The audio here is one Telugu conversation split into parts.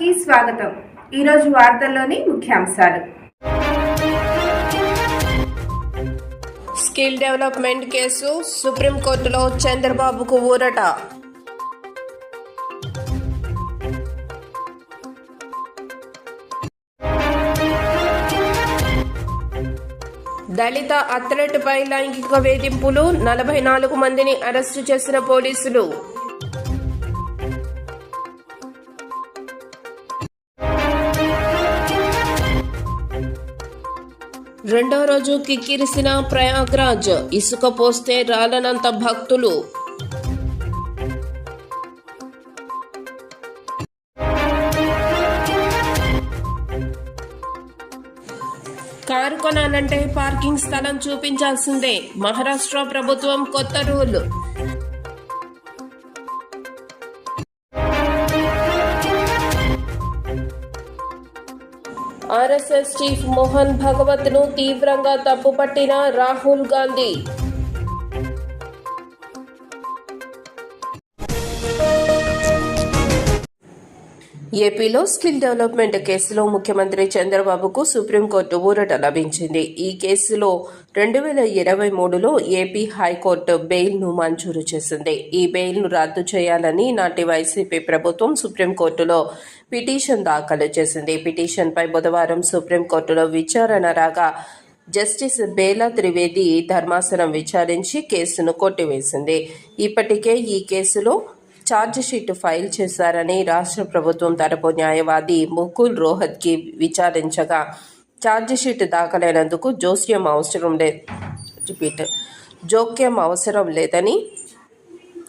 కి స్వాగతం. ఈరోజు వార్తల్లోని ముఖ్యాంశాలు. స్కిల్ డెవలప్మెంట్ కేసు సుప్రీంకోర్టులో చంద్రబాబుకు ఊరట. దళిత అథ్లెట్పై లైంగిక వేధింపులు నలభై నాలుగు మందిని అరెస్టు చేసిన పోలీసులు. రెండో రోజు కిక్కిరిసిన ప్రయాగ్రాజ్ ఇసుక పోస్తే రాలనంత భక్తులు. కారు కొనాలంటే పార్కింగ్ స్థలం చూపించాల్సిందే. మహారాష్ట్ర ప్రభుత్వం కొత్త రూల్. ఆర్ఎస్ఎస్ చీఫ్ మోహన్ భగవత్ను తీవ్రంగా తప్పుపట్టిన రాహుల్ గాంధీ. ఏపీలో స్కిల్ డెవలప్మెంట్ కేసులో ముఖ్యమంత్రి చంద్రబాబుకు సుప్రీంకోర్టు ఊరట లభించింది. ఈ కేసులో రెండు వేల ఇరవై మూడులో ఏపీ హైకోర్టు బెయిల్ను మంజూరు చేసింది. ఈ బెయిల్ను రద్దు చేయాలని నాటి వైసీపీ ప్రభుత్వం సుప్రీంకోర్టులో పిటిషన్ దాఖలు చేసింది. పిటిషన్పై బుధవారం సుప్రీంకోర్టులో విచారణ రాగా జస్టిస్ బేలా త్రివేది ధర్మాసనం విచారించి కేసును కొట్టివేసింది. ఇప్పటికే ఈ కేసులో ఛార్జిషీట్ ఫైల్ చేశారని రాష్ట్ర ప్రభుత్వం తరపు న్యాయవాది ముకుల్ రోహత్కి విచారించగా ఛార్జిషీట్ దాఖలైనందుకు జోస్యం అవసరం లేదు రిపీట్ జోక్యం అవసరం లేదని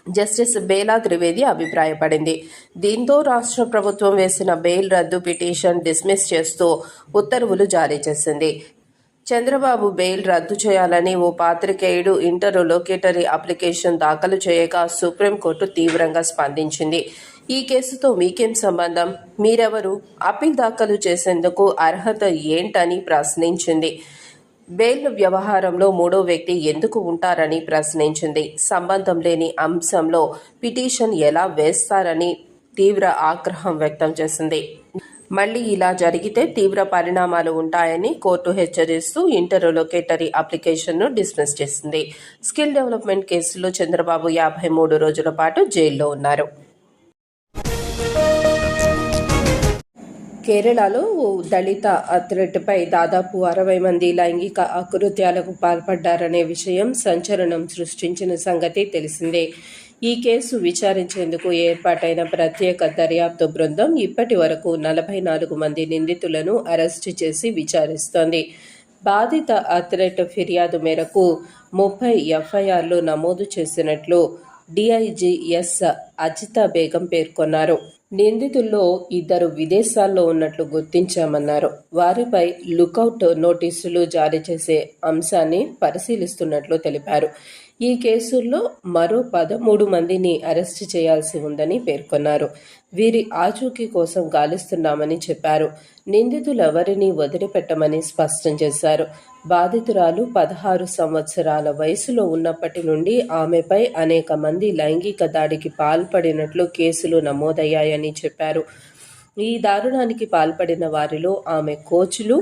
జస్టిస్ బేలా త్రివేది అభిప్రాయపడింది. దీంతో రాష్ట్ర ప్రభుత్వం వేసిన బెయిల్ రద్దు పిటిషన్ డిస్మిస్ చేస్తూ ఉత్తర్వులు జారీ చేసింది. చంద్రబాబు బెయిల్ రద్దు చేయాలని ఓ పాత్రికేయుడు ఇంటర్ లొకేటరీ అప్లికేషన్ దాఖలు చేయగా సుప్రీంకోర్టు తీవ్రంగా స్పందించింది. ఈ కేసుతో మీకేం సంబంధం? మీరెవరు? అప్పీల్ దాఖలు చేసేందుకు అర్హత ఏంటని ప్రశ్నించింది. బెయిల్ వ్యవహారంలో మూడో వ్యక్తి ఎందుకు ఉంటారని ప్రశ్నించింది. సంబంధం లేని అంశంలో పిటిషన్ ఎలా వేస్తారని తీవ్ర ఆగ్రహం వ్యక్తం చేసింది. మళ్ళీ ఇలా జరిగితే తీవ్ర పరిణామాలు ఉంటాయని కోర్టు హెచ్చరిస్తూ ఇంటర్ లొకేటరీ అప్లికేషన్ను డిస్మిస్ చేసింది. స్కిల్ డెవలప్మెంట్ కేసులో చంద్రబాబు యాభై మూడు రోజుల పాటు జైల్లో ఉన్నారు. కేరళలో ఓ దళిత అథ్లెట్పై దాదాపు అరవై మంది లైంగిక అకృత్యాలకు పాల్పడ్డారనే విషయం సంచలనం సృష్టించిన సంగతి తెలిసిందే. ఈ కేసు విచారించేందుకు ఏర్పాటైన ప్రత్యేక దర్యాప్తు బృందం ఇప్పటి వరకు నలభై నాలుగు మంది నిందితులను అరెస్టు చేసి విచారిస్తోంది. బాధిత అథ్లెట్ ఫిర్యాదు మేరకు ముప్పై ఎఫ్ఐఆర్లు నమోదు చేసినట్లు డిఐజీఎస్ అజితా బేగం పేర్కొన్నారు. నిందితుల్లో ఇద్దరు విదేశాల్లో ఉన్నట్లు గుర్తించామన్నారు. వారిపై లుకౌట్ నోటీసులు జారీ చేసే అంశాన్ని పరిశీలిస్తున్నట్లు తెలిపారు. ఈ కేసుల్లో మరో పదమూడు మందిని అరెస్టు చేయాల్సి ఉందని పేర్కొన్నారు. వీరి ఆచూకీ కోసం గాలిస్తున్నామని చెప్పారు. నిందితులెవరిని వదిలిపెట్టమని స్పష్టం చేశారు. బాధితురాలు పదహారు సంవత్సరాల వయసులో ఉన్నప్పటి నుండి ఆమెపై అనేక మంది లైంగిక దాడికి పాల్పడినట్లు కేసులు నమోదయ్యాయని చెప్పారు. ఈ దారుణానికి పాల్పడిన వారిలో ఆమె కోచ్లు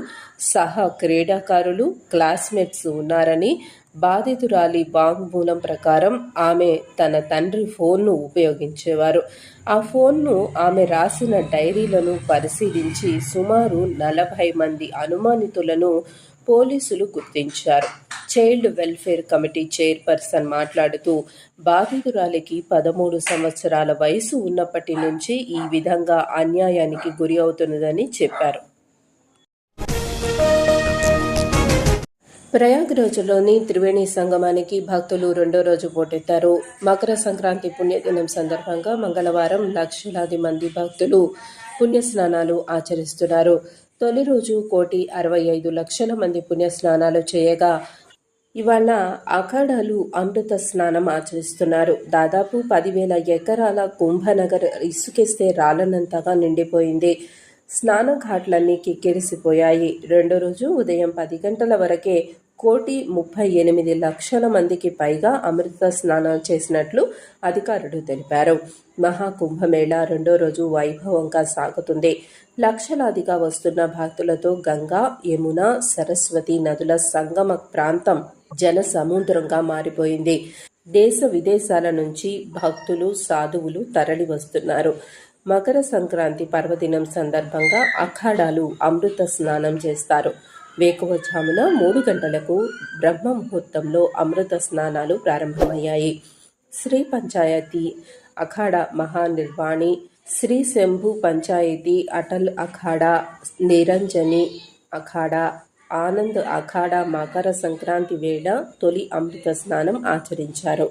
సహా క్రీడాకారులు క్లాస్మేట్స్ ఉన్నారని బాధితురాలి వాంగ్మూలం ప్రకారం ఆమె తన తండ్రి ఫోన్ను ఉపయోగించేవారు. ఆ ఫోన్ను ఆమె రాసిన డైరీలను పరిశీలించి సుమారు నలభై మంది అనుమానితులను పోలీసులు గుర్తించారు. చైల్డ్ వెల్ఫేర్ కమిటీ చైర్పర్సన్ మాట్లాడుతూ బాధితురాలికి పదమూడు సంవత్సరాల వయసు ఉన్నప్పటి నుంచి ఈ విధంగా అన్యాయానికి గురి అవుతున్నదని చెప్పారు. ప్రయాగ్రాజ్లోని త్రివేణి సంగమానికి భక్తులు రెండో రోజు పోటెత్తారు. మకర సంక్రాంతి పుణ్యదినం సందర్భంగా మంగళవారం లక్షలాది మంది భక్తులు పుణ్యస్నానాలు ఆచరిస్తున్నారు. తొలి రోజు కోటి అరవై ఐదు లక్షల మంది పుణ్యస్నానాలు చేయగా ఇవాళ అఖాడాలు అమృత స్నానం ఆచరిస్తున్నారు. దాదాపు పదివేల ఎకరాల కుంభనగర్ ఇసుకేస్తే రాలనంతగా నిండిపోయింది. స్నాన ఘాట్లన్నీ కిక్కిరిసిపోయాయి. రెండో రోజు ఉదయం పది గంటల వరకే కోటి ముప్పై ఎనిమిది లక్షల మందికి పైగా అమృత స్నానం చేసినట్లు అధికారులు తెలిపారు. మహాకుంభమేళా రెండో రోజు వైభవంగా సాగుతుంది. లక్షలాదిగా వస్తున్న భక్తులతో గంగా యమున సరస్వతి నదుల సంగమ ప్రాంతం జన సముద్రంగా మారిపోయింది. దేశ విదేశాల నుంచి భక్తులు సాధువులు తరలి వస్తున్నారు. మకర సంక్రాంతి పర్వదినం సందర్భంగా అఖాడాలు అమృత స్నానం చేస్తారు. వేకువజామున మూడు గంటలకు బ్రహ్మ ముహూర్తంలో అమృత స్నానాలు ప్రారంభమయ్యాయి. శ్రీ పంచాయతీ అఖాడ మహానిర్వాణి శ్రీ శంభు పంచాయతీ అటల్ అఖాడ నిరంజని అఖాడ ఆనంద్ అఖాడ మకర సంక్రాంతి వేళ తొలి అమృత స్నానం ఆచరించారు.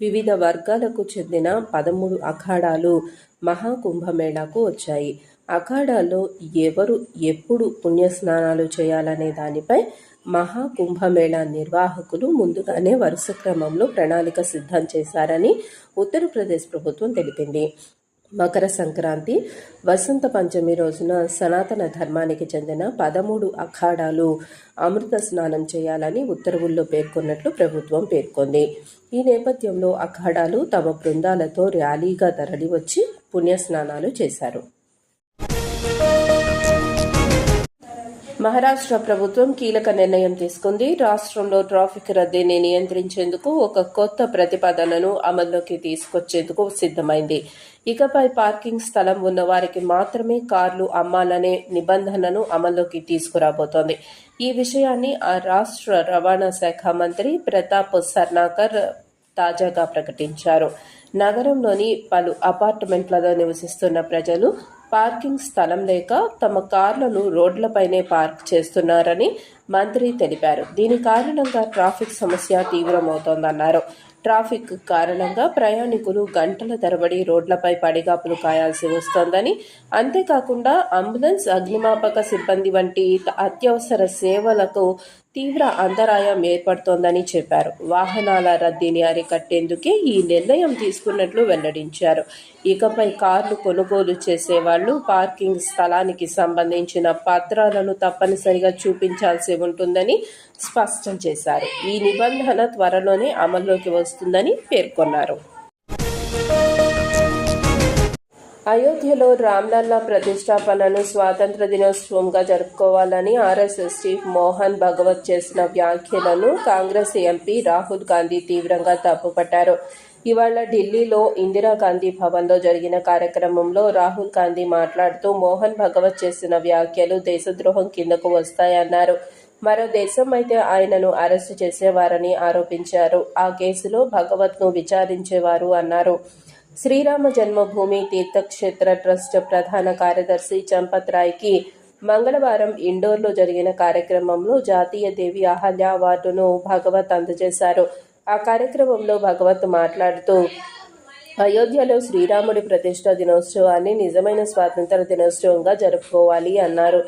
వివిధ వర్గాలకు చెందిన పదమూడు అఖాడాలు మహాకుంభమేళాకు వచ్చాయి. అఖాడాలో ఎవరు ఎప్పుడు పుణ్యస్నానాలు చేయాలనే దానిపై మహాకుంభమేళా నిర్వాహకులు ముందుగానే వరుస క్రమంలో ప్రణాళిక సిద్ధం చేశారని ఉత్తరప్రదేశ్ ప్రభుత్వం తెలిపింది. మకర సంక్రాంతి వసంత పంచమి రోజున సనాతన ధర్మానికి చెందిన పదమూడు అఖాడాలు అమృత స్నానం చేయాలని ఉత్తర్వుల్లో పేర్కొన్నట్లు ప్రభుత్వం పేర్కొంది. ఈ నేపథ్యంలో అఖాడాలు తమ బృందాలతో ర్యాలీగా తరలివచ్చి పుణ్యస్నానాలు చేశారు. మహారాష్ట్ర ప్రభుత్వం కీలక నిర్ణయం తీసుకుంది. రాష్ట్రంలో ట్రాఫిక్ రద్దీని నియంత్రించేందుకు ఒక కొత్త ప్రతిపాదనను అమల్లోకి తీసుకొచ్చేందుకు సిద్ధమైంది. ఇకపై పార్కింగ్ స్థలం ఉన్న వారికి మాత్రమే కార్లు అమ్మాలనే నిబంధనను అమల్లోకి తీసుకురాబోతోంది. ఈ విషయాన్ని ఆ రాష్ట్ర రవాణా శాఖ మంత్రి ప్రతాప్ సర్నాకర్ తాజాగా ప్రకటించారు. నగరంలోని పలు అపార్ట్మెంట్లలో నివసిస్తున్న ప్రజలు పార్కింగ్ స్థలం లేక తమ కార్లను రోడ్లపైనే పార్క్ చేస్తున్నారని మంత్రి తెలిపారు. దీని కారణంగా ట్రాఫిక్ సమస్య తీవ్రమవుతోందన్నారు. ట్రాఫిక్ కారణంగా ప్రయాణికులు గంటల తరబడి రోడ్లపై పడిగాపులు కాయాల్సి వస్తోందని అంతేకాకుండా అంబులెన్స్ అగ్నిమాపక సిబ్బంది వంటి అత్యవసర సేవలకు తీవ్ర అంతరాయం ఏర్పడుతోందని చెప్పారు. వాహనాల రద్దీని అరికట్టేందుకే ఈ నిర్ణయం తీసుకున్నట్లు వెల్లడించారు. ఇకపై కార్లు కొనుగోలు చేసేవాళ్ళు పార్కింగ్ స్థలానికి సంబంధించిన పత్రాలను తప్పనిసరిగా చూపించాల్సి ఉంటుందని స్పష్టం చేశారు. ఈ నిబంధన త్వరలోనే అమల్లోకి వస్తుందని పేర్కొన్నారు. అయోధ్యలో రామ్లల్లా ప్రతిష్టాపనను స్వాతంత్ర దినోత్సవంగా జరుపుకోవాలని ఆర్ఎస్ఎస్ చీఫ్ మోహన్ భగవత్ చేసిన వ్యాఖ్యలను కాంగ్రెస్ ఎంపీ రాహుల్ గాంధీ తీవ్రంగా తప్పుపట్టారు. ఇవాళ ఢిల్లీలో ఇందిరాగాంధీ భవన్లో జరిగిన కార్యక్రమంలో రాహుల్ గాంధీ మాట్లాడుతూ మోహన్ భగవత్ చేసిన వ్యాఖ్యలు దేశద్రోహం కిందకు వస్తాయన్నారు. మరో దేశం అయితే ఆయనను అరెస్టు చేసేవారని ఆరోపించారు. ఆ కేసులో భగవత్ను విచారించేవారు అన్నారు. శ్రీరామ జన్మభూమి తీర్థక్షేత్ర ట్రస్ట్ ప్రధాన కార్యదర్శి చంపత్ రాయ్కి మంగళవారం ఇండోర్లో జరిగిన కార్యక్రమంలో జాతీయ దేవి అహల్య అవార్డును భగవత్ అందజేశారు. ఆ కార్యక్రమంలో భగవత్ మాట్లాడుతూ అయోధ్యలో శ్రీరాముడి ప్రతిష్ట దినోత్సవాన్ని నిజమైన స్వాతంత్ర దినోత్సవంగా జరుపుకోవాలి అన్నారు.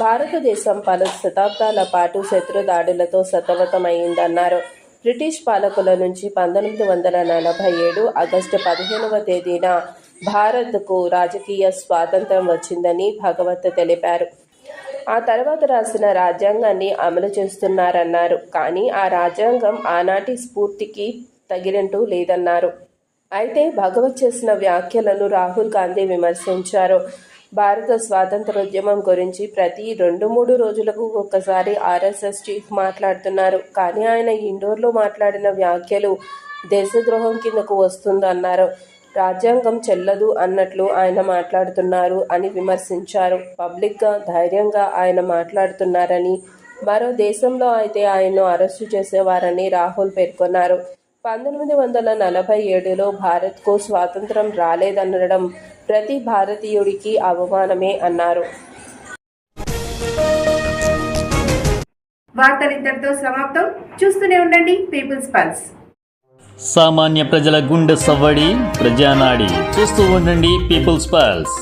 భారతదేశం పలు శతాబ్దాల పాటు శత్రు దాడులతో సతమతమైందన్నారు. బ్రిటిష్ పాలకుల నుంచి పంతొమ్మిది వందల నలభై ఏడు ఆగస్టు పదిహేనవ తేదీన భారత్కు రాజకీయ స్వాతంత్రం వచ్చిందని భగవత్ తెలిపారు. ఆ తర్వాత రాసిన రాజ్యాంగాన్ని అమలు చేస్తున్నారన్నారు. కానీ ఆ రాజ్యాంగం ఆనాటి స్ఫూర్తికి తగినట్టు లేదన్నారు. అయితే భగవత్ చేసిన వ్యాఖ్యలను రాహుల్ గాంధీ విమర్శించారు. భారత స్వాతంత్రోద్యమం గురించి ప్రతి రెండు మూడు రోజులకు ఒక్కసారి ఆర్ఎస్ఎస్ చీఫ్ మాట్లాడుతున్నారు. కానీ ఆయన ఇండోర్లో మాట్లాడిన వ్యాఖ్యలు దేశద్రోహం కిందకు వస్తుందన్నారు. రాజ్యాంగం చెల్లదు అన్నట్లు ఆయన మాట్లాడుతున్నారు అని విమర్శించారు. పబ్లిక్గా ధైర్యంగా ఆయన మాట్లాడుతున్నారని మరో దేశంలో అయితే ఆయన్ను అరెస్టు చేసేవారని రాహుల్ పేర్కొన్నారు. పంతొమ్మిది వందల నలభై ఏడులో భారత్కు స్వాతంత్రం రాలేదనడం ప్రతి భారతీయుడికి అవమానమే అన్నారు. వార్తలు ఇంతటితో సమాప్తం. చూస్తూనే ఉండండి పీపుల్స్ పల్స్ సామాన్య ప్రజల గుండె సవ్వడి ప్రజానాడి. చూస్తూ ఉండండి పీపుల్స్ పల్స్